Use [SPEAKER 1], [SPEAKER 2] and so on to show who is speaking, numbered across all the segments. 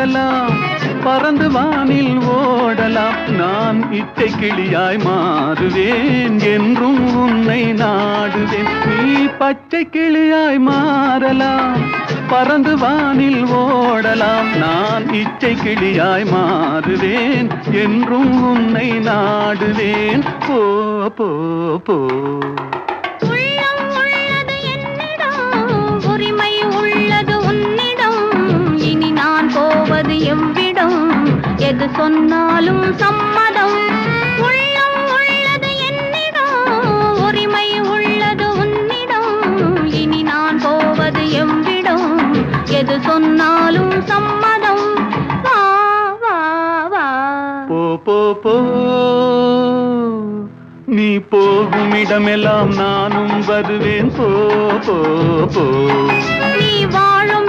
[SPEAKER 1] மாறலாம் பறந்து வானில் ஓடலாம். நான் இச்சை கிளியாய் மாறுவேன். என்றும் உன்னை நாடுவேன். நீ பச்சை கிளியாய் மாறலாம். பறந்து வானில் ஓடலாம். நான் இச்சை கிளியாய் மாறுவேன். என்றும் உன்னை நாடுவேன். போ போ போ.
[SPEAKER 2] எது சொன்னாலும் சம்மதம். உள்ளம் உள்ளது என்னிடம் உரிமை உள்ளது உன்னிடம். இனி நான் போவது எவ்விடம்? எது சொன்னாலும் சம்மதம். வா வா வா.
[SPEAKER 1] போ போ போ. நீ போகும் இடமெல்லாம் நானும் வருவேன். போ போ போ.
[SPEAKER 2] நீ வாழும்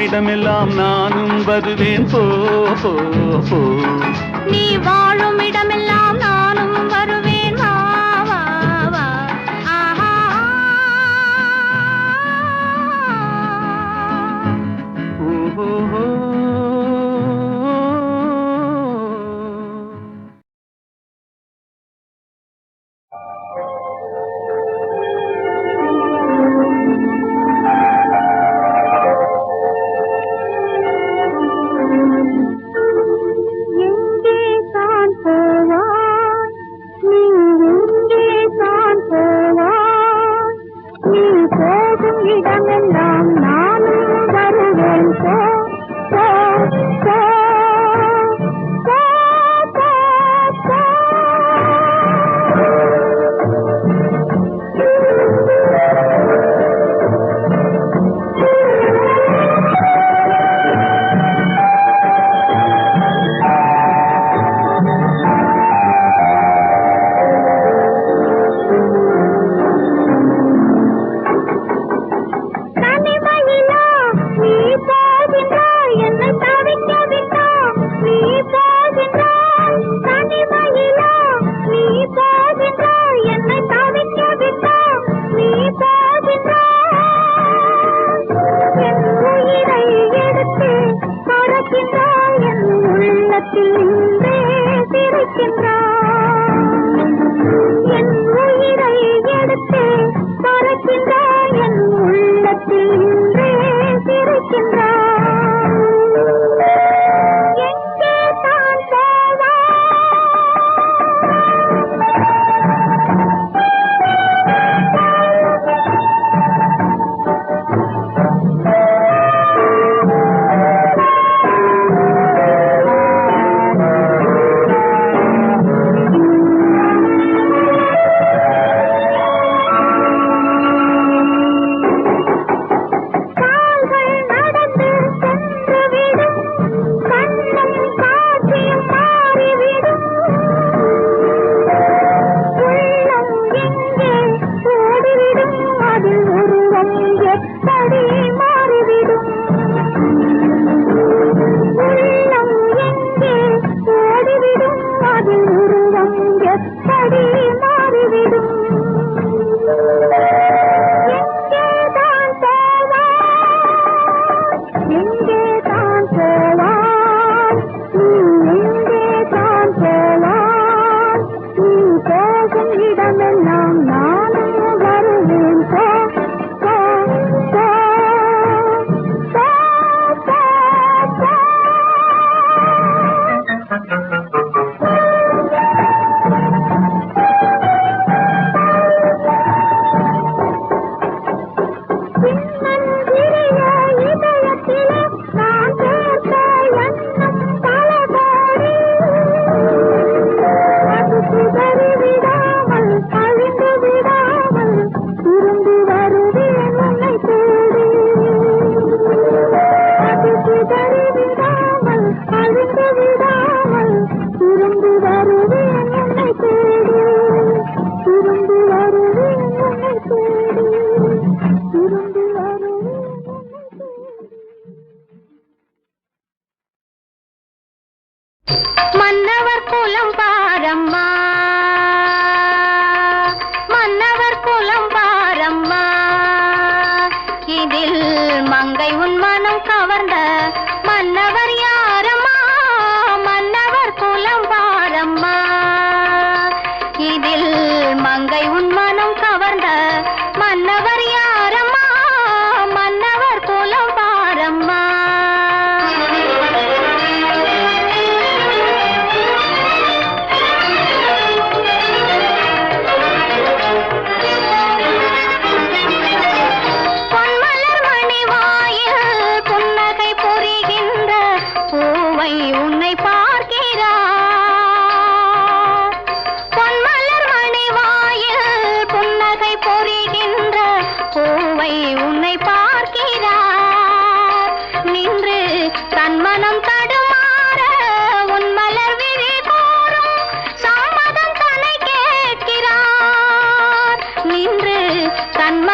[SPEAKER 1] இடமெல்லாம் நானும் வருவேன் போ.
[SPEAKER 2] நீ வாழும்
[SPEAKER 3] இடம்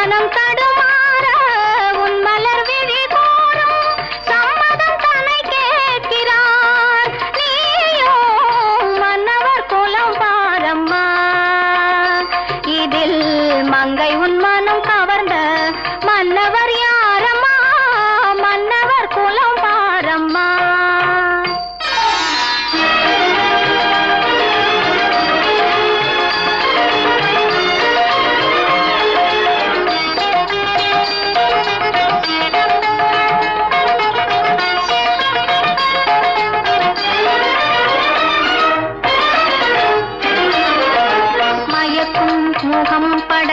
[SPEAKER 3] தன்மனம் தடுமாற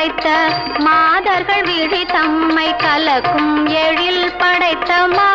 [SPEAKER 3] படைத்த மாதர்கள் விழி
[SPEAKER 2] தம்மை கலக்கும் எழில் படைத்த மா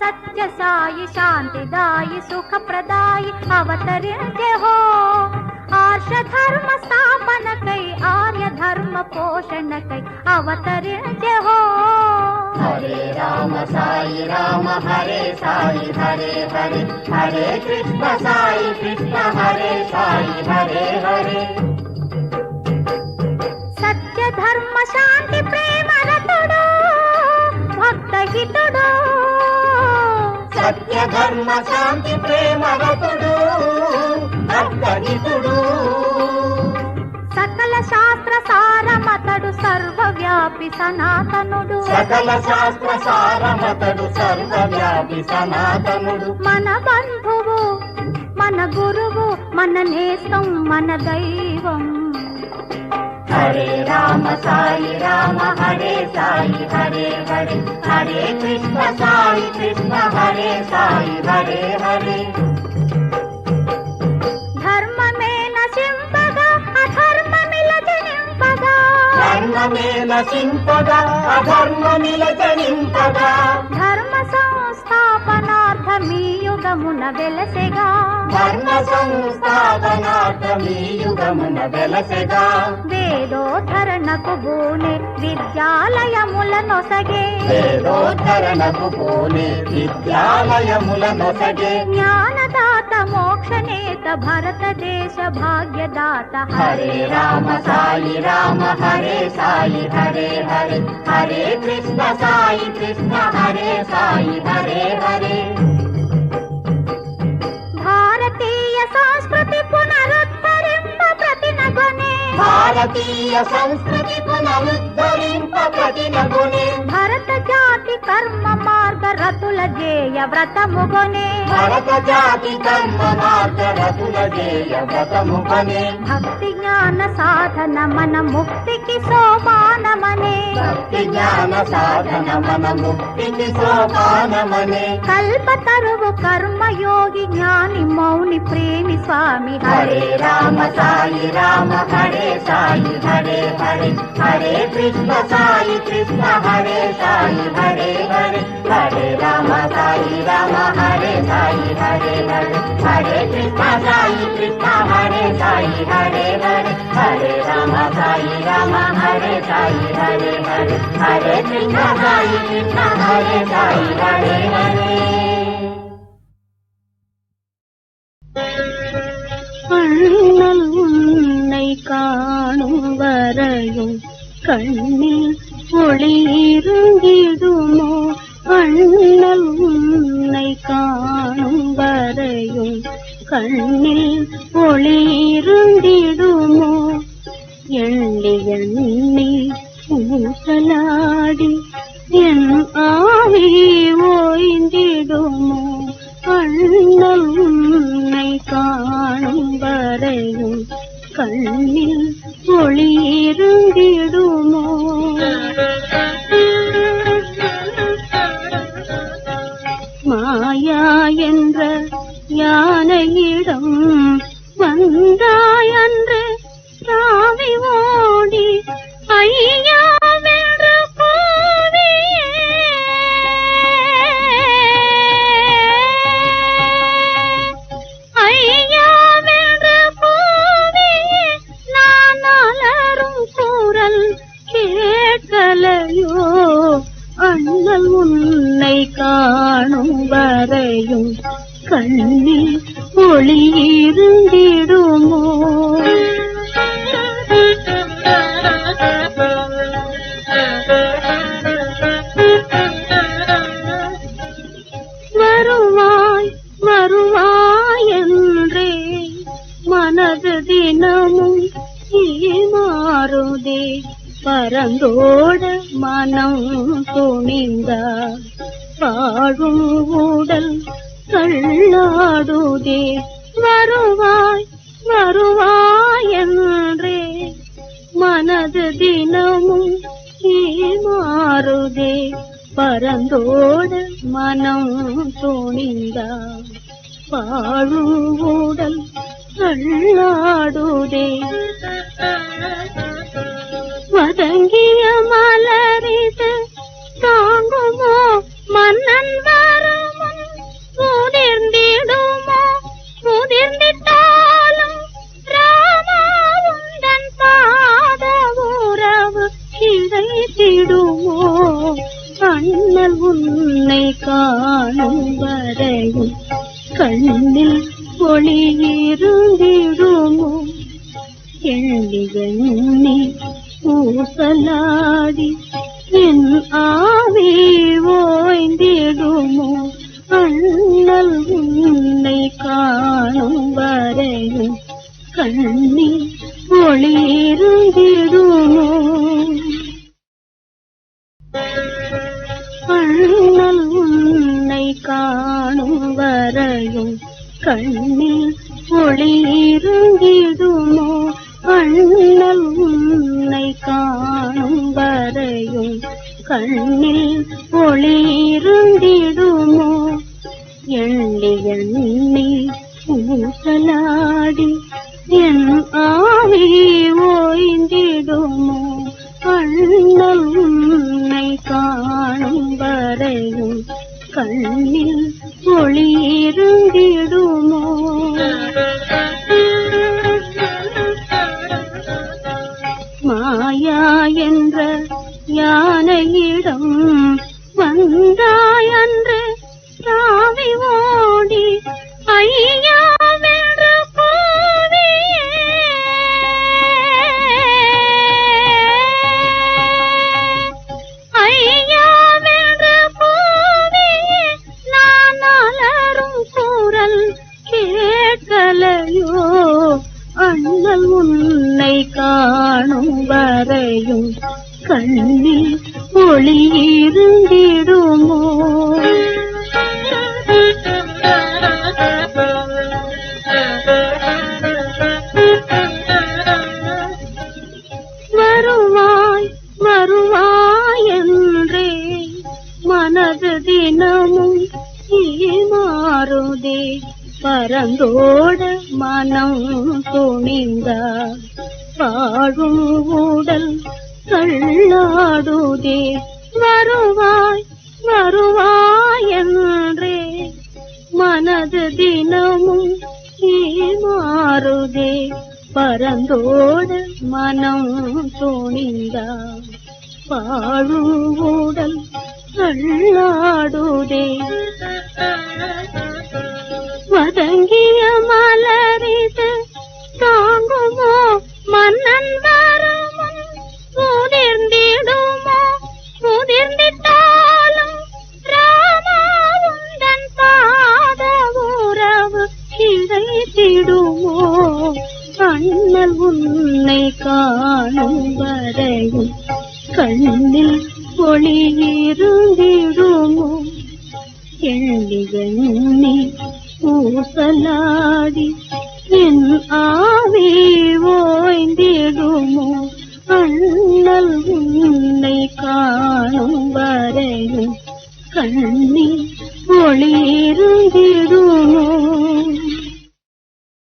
[SPEAKER 2] సత్య సాయి శాంతిదాయి సుఖప్రదాయి అవతరించే హో ఆర్ష ధర్మ స్థాపనకై ఆర్య ధర్మ పోషణకై అవతరించే హో
[SPEAKER 4] హరే రామ సాయి రామ హరే సాయి హరే హరే హరే కృష్ణ సాయి కృష్ణ హరే సాయి హరే హరే.
[SPEAKER 2] సత్య ధర్మ శాంతి ప్రేమ రతుడు భక్త హితుడు
[SPEAKER 4] సత్య ధర్మ శాంతి ప్రేమ రతుడు భక్తహితుడు
[SPEAKER 2] సకల శాస్త్ర సారమతడు సర్వవ్యాపి సనాతనుడు.
[SPEAKER 4] సకల శాస్త్ర సారమతడు సర్వవ్యాపి సనాతనుడు.
[SPEAKER 2] మన బంధువు మన గురువు మన నేస్తం మన దైవం.
[SPEAKER 4] హరే రామ సాయి రామ హరే సాయి హరే హరే హరే కృష్ణ సాయి కృష్ణ హరే సాయి హరే హరే.
[SPEAKER 2] ధర్మమే నశింపగా అధర్మమిల జనింపగా
[SPEAKER 4] ధర్మమే నశింపగా
[SPEAKER 2] సంస్థాపనార్థమీ యుగమున వెలసెగా.
[SPEAKER 4] ధర్మ సంస్థాపనార్థమీ యుగమున వెలసెగా.
[SPEAKER 2] వేదోధరణకు బూనే విద్యాలయముల నొసగే.
[SPEAKER 4] వేదోద్ధరణకు పోనే విద్యాలయముల నొసగే.
[SPEAKER 2] జ్ఞానదాత మోక్షనేత భారతదేశ భాగ్యదాత.
[SPEAKER 4] హరే రామ సాయి రామ హరే సాయి హరే హరే. హరే కృష్ణ సాయి కృష్ణ హరే సాయి హరే హరే.
[SPEAKER 2] భారతీయ సంస్కృతి పునరుద్ధరింప ప్రతినగునే భరత జాతి కర్మ రతుల జేయ వ్రతముగొనే
[SPEAKER 4] భరత జాతి కర్మ రతుల జేయ వ్రతముఖనే
[SPEAKER 2] భక్తి జ్ఞాన సాధన మన ముక్తికి సోపానమనే.
[SPEAKER 4] భక్తి జ్ఞాన సాధన మన ముక్తికి సోపానమనే.
[SPEAKER 2] కల్పతరువు కర్మయోగి జ్ఞాని మౌని ప్రేమి స్వామి
[SPEAKER 4] హరే రామ సాయి రామ హరే సాయి హరే హరే. హరే కృష్ణ సాయి కృష్ణ హరే సాయి హరే హరే. హరే ராம சாயி ராம ஹரே சாயி ஹரே ஹரே ஹரே கிருஷ்ணா சாயி கிருஷ்ணா ஹரே சாயி ஹரே ஹரே ஹரே ராம சாயி ராம ஹரே சாயி ஹரே ஹரே ஹரே கிருஷ்ணா சாயி
[SPEAKER 3] கிருஷ்ணா ஹரே சாயி ஹரே ஹரே காணும் வரையும் கண்ணில் ஒளி இருந்திடுமோ அண்ணல் உன்னை காணும் வரையும் கண்ணில் ஒளிருந்திடுமோ எண்ணி எண்ணி ஊசலாடி என் ஆவி ஓய்ந்திடுமோ? அண்ணல் உன்னை காணும் வரையும் கண்ணில் ஒளி அண்ணல் உன்னை காணும் வரையும் கண்ணில் ஒளி இருந்திடுமோ? வருவாய் வருவாய் என்றே மனது தினமும் மாறுதே. பரந்தோட மனம் துணிந்தார் வாழும் உடல் தள்ளாடுதே. வருவாய் வருவாய் என்றே மனது தினமும் மாறுதே பரந்தோடு மனம் துணிந்தார் வாழும் உடல் தள்ளாடுதே. வதங்கிய மலரிது தாங்குமோ? மன்னன் வரமும் முதிர்ந்திடுமோ? முதிர்ந்திட்டாலும் ராமாவுந்தன் பாத உறவு கிடைத்திடுமோ கண்ணல் உன்னை காணும் வரையும் கண்ணில் ஒளி இருந்திடுமோ? எண்ணி எண்ணி ஊசலாடி என் ஆவி ஓய்ந்திடுமோ? அண்ணல் உன்னை காணும் வரையும் கண்ணில் ஒளியிருந்திடுமோ? அண்ணல் உன்னை காணும் வரையும் கண்ணில் ஒளியிருந்திடுமோ? அண்ணல் உன்னை காணும் வரையும் கண்ணில் ஒளிருந்திடுமோ எண்ணி எண்ணி ஊசலாடி என் ஆவி ஓய்ந்திடுமோ? அண்ணல் உன்னை காணும் வரையும் கண்ணில் ஒளி மாயா என்ற யானையிடம் வந்தாயன்று தாவி ஓடி ஐயா மாறுதே. பரந்தோட மனம் துணிந்தா பாழும் உடல் தள்ளாடுதே. வருவாய் வருவாய் என்றே. மனது தினமும் மாறுதே பரந்தோட மனம் துணிந்தா பாழும் உடல் வதங்கிய மலரிது தாங்குமோ மன்னன் வருமுன் முதிர்ந்திடுமோ